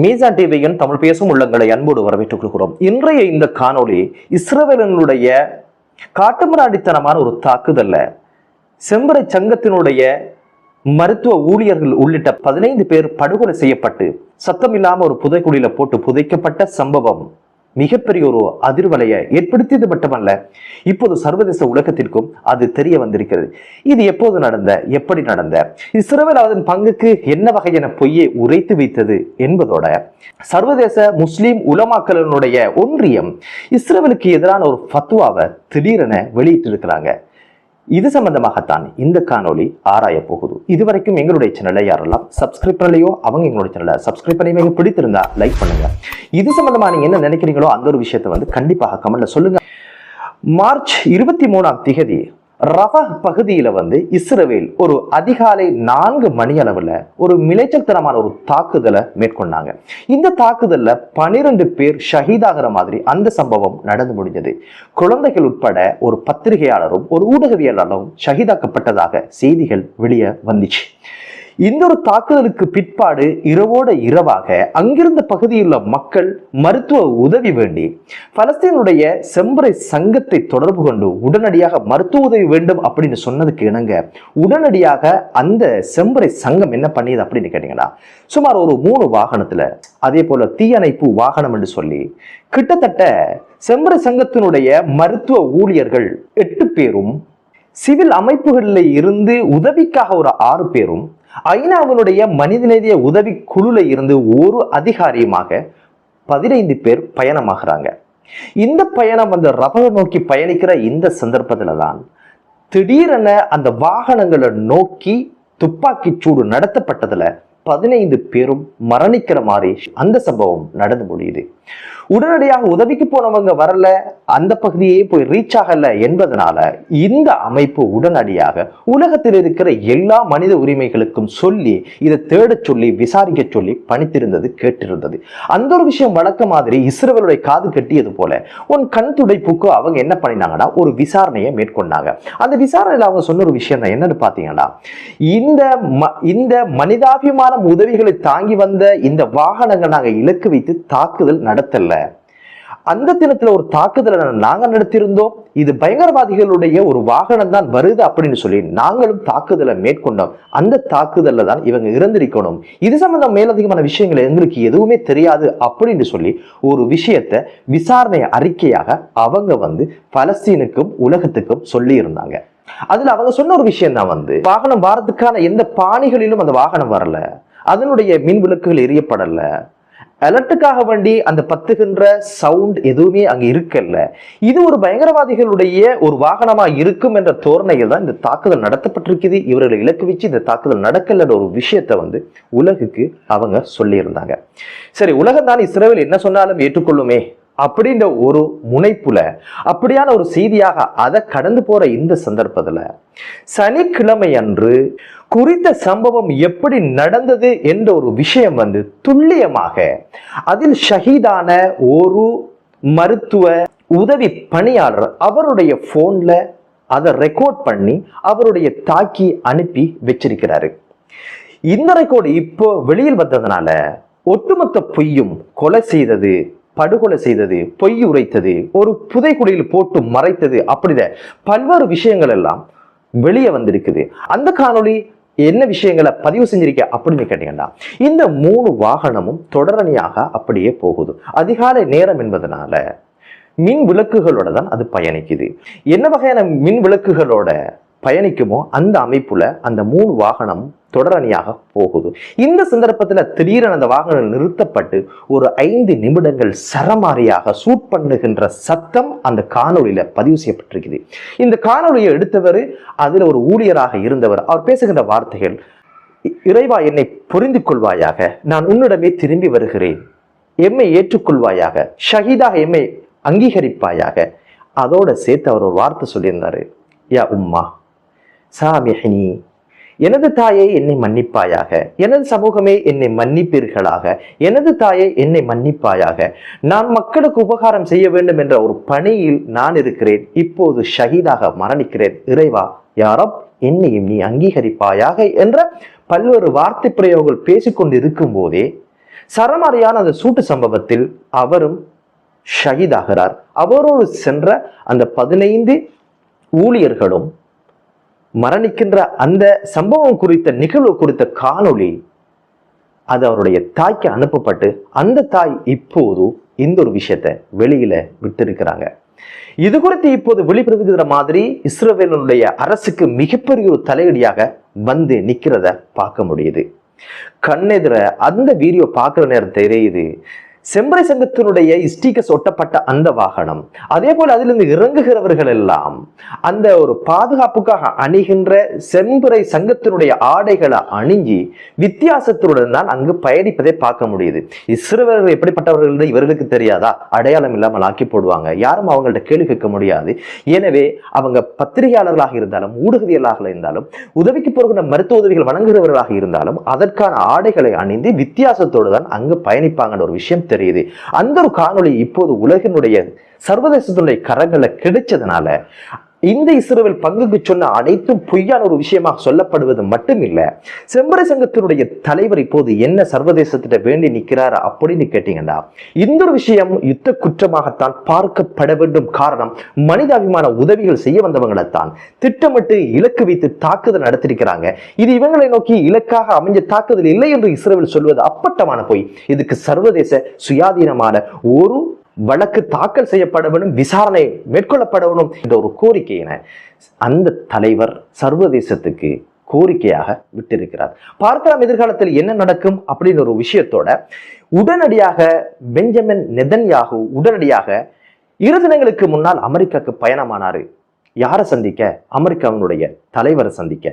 மீசான் டிவியின் தமிழ் பேசும் உள்ளங்களை அன்போடு வரவேற்றுக் கொள்கிறோம் இன்றைய இந்த காணொளி இஸ்ரவேலனுடைய காட்டுமிராண்டித்தனமான ஒரு தாக்குதல்ல. செம்பரை சங்கத்தினுடைய மருத்துவ ஊழியர்கள் உள்ளிட்ட பதினைந்து பேர் படுகொலை செய்யப்பட்டு சத்தமில்லாம ஒரு புதைக்குழியில போட்டு புதைக்கப்பட்ட சம்பவம். மிகப்பெரிய ஒரு அதிர்வலையை ஏற்படுத்தியது மட்டுமல்ல இப்போது சர்வதேச உலகத்திற்கும் அது தெரிய வந்திருக்கிறது. இது எப்போது நடந்த எப்படி நடந்த இஸ்ரவேல் அதன் பங்குக்கு என்ன வகையான பொய்யை உரைத்து வைத்தது என்பதோட சர்வதேச முஸ்லிம் உலமாக்களினுடைய ஒன்றியம் இஸ்ரேலுக்கு எதிரான ஒரு ஃபத்வாவை திடீரென வெளியிட்டிருக்கிறாங்க. இது சம்பந்தமாகத்தான் இந்த காணொளி ஆராய போகுது. இதுவரைக்கும் எங்களுடைய சேனலை யாரெல்லாம் சப்ஸ்கிரைப் பண்ணலையோ அவங்க எங்களுடைய சேனலை சப்ஸ்கிரைப் பண்ணி உங்களுக்கு பிடித்திருந்தா லைக் பண்ணுங்க. இது சம்பந்தமா நீங்க என்ன நினைக்கிறீங்களோ அந்த ஒரு விஷயத்தை வந்து கண்டிப்பாக கமெண்ட்ல சொல்லுங்க. மார்ச் இருபத்தி மூணாம் திகதி ரஃபா பகுதியில வந்து இஸ்ரவேல் ஒரு அதிகாலை நான்கு மணி அளவுல ஒரு மிளைச்சல்தனமான ஒரு தாக்குதலை மேற்கொண்டாங்க. இந்த தாக்குதல்ல பனிரெண்டு பேர் ஷஹீதாகிற மாதிரி அந்த சம்பவம் நடந்து முடிஞ்சது. குழந்தைகள் உட்பட ஒரு பத்திரிகையாளரும் ஒரு ஊடகவியலாளரும் ஷஹீதாக்கப்பட்டதாக செய்திகள் வெளியே வந்துச்சு. இந்த ஒரு தாக்குதலுக்கு பிற்பாடு இரவோட இரவாக அங்கிருந்த பகுதியில் உள்ள மக்கள் மருத்துவ உதவி வேண்டி பலஸ்தீனுடைய செம்பரை சங்கத்தை தொடர்பு கொண்டு உடனடியாக மருத்துவ உதவி வேண்டும் அப்படின்னு சொன்னதுக்கு இணங்க உடனடியாக அந்த செம்பரை சங்கம் என்ன பண்ணியது அப்படின்னு கேட்டீங்கன்னா சுமார் ஒரு மூணு வாகனத்துல அதே போல தீயணைப்பு வாகனம் என்று சொல்லி கிட்டத்தட்ட செம்பரை சங்கத்தினுடைய மருத்துவ ஊழியர்கள் எட்டு பேரும் சிவில் அமைப்புகளில் இருந்து உதவிக்காக ஒரு ஆறு பேரும் ஐநாவினுடைய மனிதநேய உதவி குழுல இருந்து ஒரு அதிகாரியுமாக பதினைந்து பேர் பயணமாகிறாங்க. இந்த பயணம் அந்த ரப நோக்கி பயணிக்கிற இந்த சந்தர்ப்பத்துல தான் திடீரென அந்த வாகனங்களை நோக்கி துப்பாக்கி சூடு நடத்தப்பட்டதுல பதினைந்து பேரும் மரணிக்கிற மாதிரி அந்த சம்பவம் நடந்து முடியுது. உடனடியாக உதவிக்கு போனவங்க வரல அந்த பகுதியே போய் ரீச் ஆகல என்பதனால இந்த அமைப்பு உடனடியாக உலகத்தில் இருக்கிற எல்லா மனித உரிமைகளுக்கும் சொல்லி இதை தேட சொல்லி விசாரிக்க சொல்லி பணித்திருந்தது கேட்டிருந்தது. அந்த ஒரு விஷயம் வழக்க மாதிரி இஸ்ரவேலுடைய காது கட்டியது போல உன் கண் துடைப்புக்கு அவங்க என்ன பண்ணினாங்கன்னா ஒரு விசாரணையை மேற்கொண்டாங்க. அந்த விசாரணையில் அவங்க சொன்ன ஒரு விஷயம் தான் என்னன்னு பார்த்தீங்கன்னா இந்த இந்த மனிதாபிமான உதவிகளை தாங்கி வந்த இந்த வாகனங்கள் நாங்கள் இலக்கு வைத்து தாக்குதல் நடத்தல. அந்த தினத்துல ஒரு தாக்குதலை நாங்க நடத்தியிருந்தோம். இது பயங்கரவாதிகளுடைய ஒரு வாகனம் தான் வருது அப்படின்னு சொல்லி நாங்களும் தாக்குதலை மேற்கொண்டோம். அந்த தாக்குதல்ல தான் இவங்க இறந்திருக்கணும். இது சம்பந்தம் மேலதிகமான விஷயங்கள் எங்களுக்கு எதுவுமே தெரியாது அப்படின்னு சொல்லி ஒரு விஷயத்தை விசாரணை அறிக்கையாக அவங்க வந்து பலஸ்தீனுக்கும் உலகத்துக்கும் சொல்லி இருந்தாங்க அதுல அவங்க சொன்ன ஒரு விஷயம் தான் வந்து வாகனம் வாரத்துக்கான எந்த பாணிகளிலும் அந்த வாகனம் வரல. அதனுடைய மின் விளக்குகள் எரியப்படல. அலர்ட்டுக்காக வேண்டி அந்த பத்துகின்ற சவுண்ட் எதுவுமே அங்கே இருக்கல்ல. இது ஒரு பயங்கரவாதிகளுடைய ஒரு வாகனமா இருக்கும் என்ற தோரணையில் தான் இந்த தாக்குதல் நடத்தப்பட்டிருக்குது. இவர்களை இலக்கு வச்சு இந்த தாக்குதல் நடக்கலன்ற ஒரு விஷயத்தை வந்து உலகுக்கு அவங்க சொல்லியிருந்தாங்க. சரி உலகம் தான் இஸ்ரேல் என்ன சொன்னாலும் ஏற்றுக்கொள்ளுமே. அப்படின்ற ஒரு முனைப்புல அப்படியான ஒரு செய்தியாக அதை கடந்து போற இந்த சந்தர்ப்பத்துல சனிக்கிழமை அன்று குறித்த சம்பவம் எப்படி நடந்தது என்ற ஒரு விஷயம் வந்து துல்லியமாக அதில் ஷஹீதான ஒரு மருத்துவ உதவி பணியாளர் அவருடைய போன்ல அதை ரெக்கார்ட் பண்ணி அவருடைய தாக்கி அனுப்பி வச்சிருக்கிறாரு. இந்த ரெக்கார்டு இப்போ வெளியில் வந்ததுனால ஒட்டுமொத்த பொய்யும் கொலை செய்தது படுகொலை செய்தது பொய் உரைத்தது ஒரு புதைக்குடியில் போட்டு மறைத்தது அப்படித பல்வேறு விஷயங்கள் எல்லாம் வெளியே வந்திருக்குது. அந்த காணொளி என்ன விஷயங்களை பதிவு செஞ்சிருக்க அப்படின்னு கேட்டீங்கன்னா இந்த மூணு வாகனமும் தொடரணியாக அப்படியே போகுது. அதிகாலை நேரம் என்பதனால மின் விளக்குகளோட தான் அது பயணிக்குது. என்ன வகையான மின் விளக்குகளோட பயணிக்குமோ அந்த அமைப்புல அந்த மூணு வாகனம் தொடரணியாக போகுது. இந்த சந்தர்ப்பத்தில் திடீரென அந்த வாகனம் நிறுத்தப்பட்டு ஒரு ஐந்து நிமிடங்கள் சரமாரியாக சூட் பண்ணுகின்ற சத்தம் அந்த காணொலியில் பதிவு செய்யப்பட்டிருக்குது. இந்த காணொளியை எடுத்தவர் அதில் ஒரு ஊழியராக இருந்தவர். அவர் பேசுகின்ற வார்த்தைகள் "இ- இறைவா என்னை புரிந்து கொள்வாயாக நான் உன்னிடமே திரும்பி வருகிறேன். எம்மை ஏற்றுக்கொள்வாயாக. ஷஹீதாக எம்மை அங்கீகரிப்பாயாக. அதோட சேர்த்து அவர் ஒரு வார்த்தை சொல்லியிருந்தார். யா உம்மா சாமிஹினி எனது தாயை என்னை மன்னிப்பாயாக. எனது சமூகமே என்னை மன்னிப்பீர்களாக. எனது தாயை என்னை மன்னிப்பாயாக. நான் மக்களுக்கு உபகாரம் செய்ய வேண்டும் என்ற ஒரு பணியில் நான் இருக்கிறேன். இப்போது ஷஹீதாக மரணிக்கிறேன். இறைவா யாரப் என்னையும் நீ அங்கீகரிப்பாயாக என்ற பல்வேறு வார்த்தை பிரயோகங்கள் பேசிக்கொண்டு இருக்கும் போதே சரமாரியான அந்த சூட்டு சம்பவத்தில் அவரும் ஷஹீதாகிறார். அவரோடு சென்ற அந்த பதினைந்து ஊழியர்களும் மரணிக்கின்ற அந்த சம்பவம் குறித்த நிகழ்வு குறித்த காணொளி அது அவருடைய தாய்க்கு அனுப்பப்பட்டு அந்த தாய் இப்போது இந்த ஒரு விஷயத்தை வெளியில விட்டிருக்கிறாங்க. இது குறித்து இப்போது வெளிப்படுத்துகிற மாதிரி இஸ்ரவேலுடைய அரசுக்கு மிகப்பெரிய ஒரு தலையடியாக வந்து நிற்கிறத பார்க்க முடியுது. கண்ணெதிர அந்த வீடியோ பார்க்குற நேரம் தெரியுது செம்பரை சங்கத்தினுடைய ஸ்டீக்கர்ஸ் ஒட்டப்பட்ட அந்த வாகனம் அதே போல அதிலிருந்து இறங்குகிறவர்கள் எல்லாம் அந்த ஒரு பாதுகாப்புக்காக அணிகின்ற செம்பரை சங்கத்தினுடைய ஆடைகளை அணிஞ்சி வித்தியாசத்துடன் தான் அங்கு பயணிப்பதை பார்க்க முடியுது. இஸ்ரவேலர்கள் எப்படிப்பட்டவர்கள் என்று இவர்களுக்கு தெரியாதா? அடையாளம் இல்லாமல் ஆக்கி போடுவாங்க. யாரும் அவங்கள்ட்ட கேள்வி கேட்க முடியாது. எனவே அவங்க பத்திரிகையாளர்களாக இருந்தாலும் ஊடகவியலாக இருந்தாலும் உதவிக்கு போகிற மருத்துவ உதவிகள் வழங்குகிறவர்களாக இருந்தாலும் அதற்கான ஆடைகளை அணிந்து வித்தியாசத்தோடு தான் அங்கு பயணிப்பாங்கன்ற ஒரு விஷயம் தெரியுது. அந்த ஒரு காணொளி இப்போது உலகினுடைய சர்வதேசத்தினுடைய கரங்களை கிடைச்சதுனால இந்த இஸ்ரோவில் பங்குக்கு சொன்ன அனைத்தும் பொய்யான ஒரு விஷயமாக சொல்லப்படுவது மட்டுமில்லை செம்பரை சங்கத்தினுடைய தலைவர் இப்போது என்ன சர்வதேசத்திட்ட வேண்டி நிற்கிறார் அப்படின்னு கேட்டீங்கன்னா இந்த ஒரு விஷயம் யுத்த குற்றமாகத்தான் பார்க்கப்பட வேண்டும். காரணம் மனிதாபிமான உதவிகள் செய்ய வந்தவங்களைத்தான் திட்டமிட்டு இலக்கு வைத்து தாக்குதல் நடத்திருக்கிறாங்க இது இவங்களை நோக்கி இலக்காக அமைஞ்ச தாக்குதல் இல்லை என்று இஸ்ரேல் சொல்வது அப்பட்டமான பொய். இதுக்கு சர்வதேச சுயாதீனமான ஒரு வழக்கு தாக்கல் செய்யப்படவனும் விசாரணை மேற்கொள்ளப்படவனும் என்ற ஒரு கோரிக்கையின அந்த தலைவர் சர்வதேசத்துக்கு கோரிக்கையாக விட்டிருக்கிறார். பார்க்கலாம் எதிர்காலத்தில் என்ன நடக்கும் அப்படின்னு ஒரு விஷயத்தோட உடனடியாக பெஞ்சமின் நெதன்யாகு உடனடியாக இரு தினங்களுக்கு முன்னால் அமெரிக்காவுக்கு பயணமானாரு. யாரை சந்திக்க? அமெரிக்காவினுடைய தலைவரை சந்திக்க.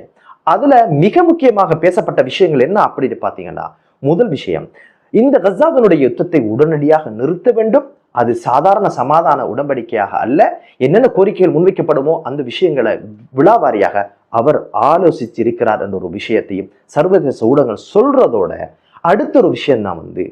அதுல மிக முக்கியமாக பேசப்பட்ட விஷயங்கள் என்ன அப்படின்னு பார்த்தீங்கன்னா முதல் விஷயம் இந்த கசாவினுடைய யுத்தத்தை உடனடியாக நிறுத்த வேண்டும். அது சாதாரண சமாதான உடன்படிக்கையாக அல்ல. என்னென்ன கோரிக்கைகள் முன்வைக்கப்படுமோ அந்த விஷயங்களை விழாவாரியாக அவர் ஆலோசிச்சிருக்கிறார் என்ற ஒரு விஷயத்தையும் சர்வதேச ஊடகங்கள் சொல்றதோட அடுத்த ஒரு விஷயம் தான் வந்து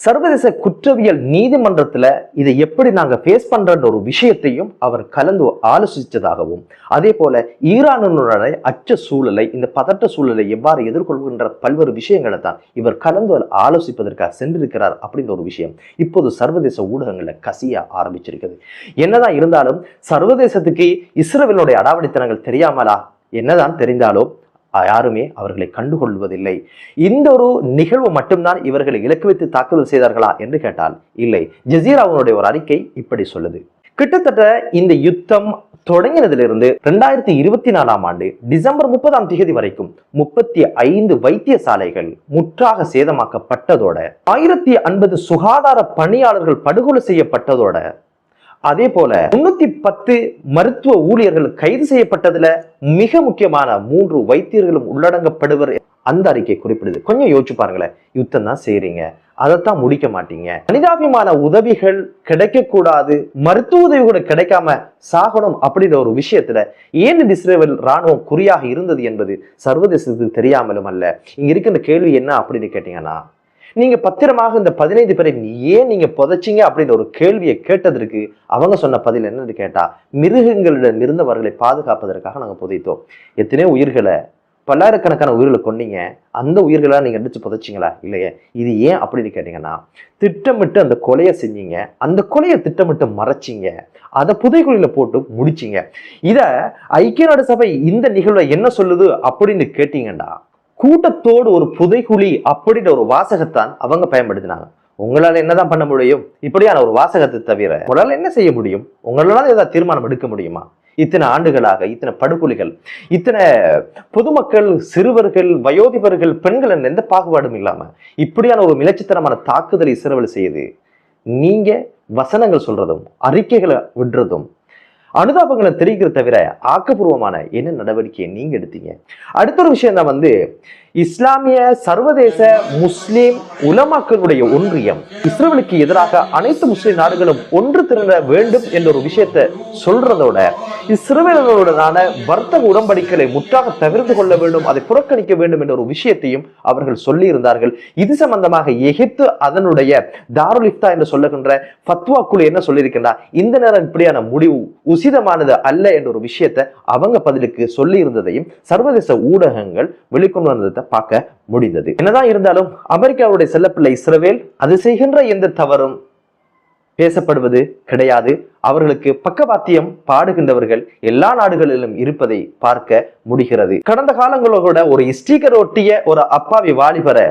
சர்வதேச குற்றவியல் நீதிமன்றத்தில் இதை எப்படி நாங்கள் ஃபேஸ் பண்ணுறன்ற ஒரு விஷயத்தையும் அவர் கலந்து ஆலோசித்ததாகவும் அதே போல ஈரானுடைய அச்ச சூழலை இந்த பதட்ட சூழலை எவ்வாறு எதிர்கொள்கின்ற பல்வேறு விஷயங்களை தான் இவர் கலந்து ஆலோசிப்பதற்காக சென்றிருக்கிறார் அப்படின்ற ஒரு விஷயம் இப்போது சர்வதேச ஊடகங்களில் கசிய ஆரம்பிச்சிருக்குது. என்னதான் இருந்தாலும் சர்வதேசத்துக்கு இஸ்ரேலினுடைய அடாவடித்தனங்கள் தெரியாமலா? என்னதான் தெரிந்தாலும் யாருமே அவர்களை கண்டுகொள்வதில்லை. இந்த ஒரு நிகழ்வு மட்டும்தான் இவர்களை இலக்கு வைத்து தாக்குதல் செய்தார்களா என்று கேட்டால் இல்லை. ஜசீராவுடைய ஒரு அறிக்கை இப்படி சொல்லுது. கிட்டத்தட்ட இந்த யுத்தம் தொடங்கினதிலிருந்து ரெண்டாயிரத்தி இருபத்தி நாலாம் ஆண்டு டிசம்பர் முப்பதாம் தேதி வரைக்கும் முப்பத்தி ஐந்து வைத்தியசாலைகள் முற்றாக சேதமாக்கப்பட்டதோட ஆயிரத்தி ஐம்பது சுகாதார பணியாளர்கள் படுகொலை செய்யப்பட்டதோட அதே போல முன்னூத்தி பத்து மருத்துவ ஊழியர்கள் கைது செய்யப்பட்டதுல மிக முக்கியமான மூன்று வைத்தியர்களும் உள்ளடங்கப்படுவர் அந்த அறிக்கை குறிப்பிடுது. கொஞ்சம் யோசிச்சு பாருங்களேன். யுத்தம் தான் செய்யறீங்க அதைத்தான் முடிக்க மாட்டீங்க. மனிதாபிமான உதவிகள் கிடைக்கக்கூடாது. மருத்துவ உதவி கூட கிடைக்காம சாகணும் அப்படின்ற ஒரு விஷயத்துல ஏன் இஸ்ரேல் ராணுவம் குறியாக இருந்தது என்பது சர்வதேசத்துக்கு தெரியாமலும் அல்ல. இங்க இருக்கின்ற கேள்வி என்ன அப்படின்னு கேட்டீங்கன்னா நீங்க பத்திரமாக இந்த பதினைந்து பேரை ஏன் நீங்க புதைச்சிங்க அப்படின்ற ஒரு கேள்வியை கேட்டதற்கு அவங்க சொன்ன பதில் என்னன்னு கேட்டா மிருகங்களிடம் இருந்தவர்களை பாதுகாப்பதற்காக நாங்க புதைத்தோம். எத்தனையோ உயிர்களை பல்லாயிரக்கணக்கான உயிர்களை கொண்டீங்க அந்த உயிர்களாக நீங்கள் அடிச்சு புதைச்சிங்களா? இல்லையே. இது ஏன் அப்படின்னு கேட்டிங்கன்னா திட்டமிட்டு அந்த கொலையை செஞ்சீங்க. அந்த கொலையை திட்டமிட்டு மறைச்சிங்க. அதை புதைக்குழியில் போட்டு முடிச்சிங்க. இதை ஐக்கிய நாடு சபை இந்த நிகழ்வை என்ன சொல்லுது அப்படின்னு கேட்டிங்கன்னா கூட்டத்தோடு ஒரு புதைகுழி அப்படின்ற ஒரு வாசகத்தான் அவங்க பயன்படுத்தினாங்க. உங்களால் என்னதான் பண்ண முடியும்? இப்படியான ஒரு வாசகத்தை தவிர உங்களால் என்ன செய்ய முடியும்? உங்களால ஏதாவது தீர்மானம் எடுக்க முடியுமா? இத்தனை ஆண்டுகளாக இத்தனை படுகொலிகள் இத்தனை பொதுமக்கள் சிறுவர்கள் வயோதிபர்கள் பெண்கள் எந்த பாகுபாடும் இல்லாம இப்படியான ஒரு மிளச்சித்தனமான தாக்குதலை சிறுவல் செய்து நீங்க வசனங்கள் சொல்றதும் அறிக்கைகளை விடுறதும் அனுதாபங்களை தெரிவிக்கிற தவிர ஆக்கப்பூர்வமான என்ன நடவடிக்கையை நீங்கள் எடுத்தீங்க? அடுத்த ஒரு விஷயம் தான் வந்து இஸ்லாமிய சர்வதேச முஸ்லிம் உலமாக்களுடைய ஒன்றியம் இஸ்ரேலுக்கு எதிராக அனைத்து முஸ்லிம் நாடுகளும் ஒன்று திரள வேண்டும் என்ற ஒரு விஷயத்தை சொல்றதோட இஸ்ரேலர்களுடனான வர்த்தக உடன்படிக்கைகளை முற்றாக தவிர்த்து கொள்ள வேண்டும் அதை புறக்கணிக்க வேண்டும் என்ற ஒரு விஷயத்தையும் அவர்கள் சொல்லி இருந்தார்கள் இது சம்பந்தமாக எகிப்து அதனுடைய தாருல் இஃப்தா என்று சொல்லுகின்ற ஃபத்வா குழு என்ன சொல்லியிருக்கின்றார் இந்த நேரம் இப்படியான முடிவு உசிதமானது அல்ல என்ற ஒரு விஷயத்தை அவங்க பதிலுக்கு சொல்லி இருந்ததையும் சர்வதேச ஊடகங்கள் வெளிக்கொண்டு வந்ததை என்பதை பார்க்க முடிந்தது. என்னதான் இருந்தாலும் அமெரிக்காவுடைய செல்லப்பிள்ளை இஸ்ரவேல் அது செய்கின்ற எந்த தவறும் பேசப்படுவது கிடையாது. அவர்களுக்கு பக்கவாத்தியம் பாடுகின்றவர்கள் எல்லா நாடுகளிலும் இருப்பதை பார்க்க முடிகிறது. கடந்த காலங்களோட ஒரு ஸ்டீக்கர் ஒட்டிய ஒரு அப்பாவி வாலிபரை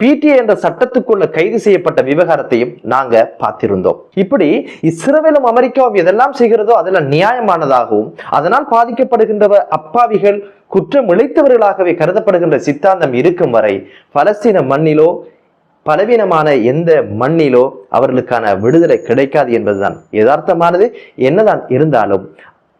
பிடிஏ என்ற சட்டத்துக்குள்ள கைது செய்யப்பட்ட விவகாரத்தையும் நாங்க பார்த்திருந்தோம். இப்படி இஸ்ரேலும் அமெரிக்காவும் எதெல்லாம் செய்கிறதோ அதெல்லாம் நியாயமானதாகவும் அதனால் பாதிக்கப்படுகின்ற அப்பாவிகள் குற்றம் இழைத்தவர்களாகவே கருதப்படுகின்ற சித்தாந்தம் இருக்கும் வரை பலஸ்தீன மண்ணிலோ பலவீனமான எந்த மண்ணிலோ அவர்களுக்கான விடுதலை கிடைக்காது என்பதுதான் யதார்த்தமானது. என்னதான் இருந்தாலும்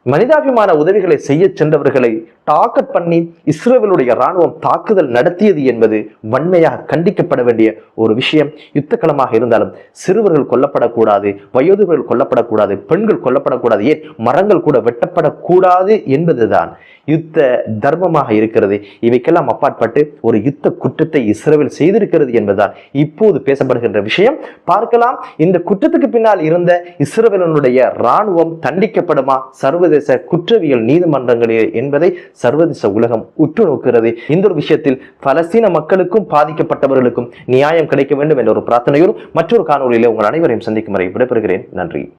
மனிதாபிமான உதவிகளை செய்ய சென்றவர்களை டாக்கட் பண்ணி இஸ்ரேலுடைய ராணுவம் தாக்குதல் நடத்தியது என்பது வன்மையாக கண்டிக்கப்பட வேண்டிய ஒரு விஷயம். யுத்தக்களமாக இருந்தாலும் சிறுவர்கள் கொல்லப்படக்கூடாது வயோதிகர்கள் கொல்லப்படக்கூடாது பெண்கள் கொல்லப்படக்கூடாது ஏன்? மரங்கள் கூட வெட்டப்படக்கூடாது என்பதுதான். யுத்த தர்மமாக இருக்கிறது. இவைக்கெல்லாம் அப்பாற்பட்டு ஒரு யுத்த குற்றத்தை இஸ்ரேல் செய்திருக்கிறது என்பதுதான். இப்போது பேசப்படுகின்ற விஷயம் பார்க்கலாம். இந்த குற்றத்துக்கு பின்னால் இருந்த இஸ்ரேலினுடைய இராணுவம் தண்டிக்கப்படுமா? சர்வதேச குற்றவியல் நீதிமன்றங்களில் என்பதை சர்வதேச உலகம் உற்று நோக்கிறது. இந்த ஒரு விஷயத்தில் பலஸ்தீன மக்களுக்கும் பாதிக்கப்பட்டவர்களுக்கும் நியாயம் கிடைக்க வேண்டும் என்ற ஒரு பிரார்த்தனையோடு மற்றொரு காணொலியில் உங்கள் அனைவரையும் சந்திக்கும் வரை விடைபெறுகிறேன். நன்றி.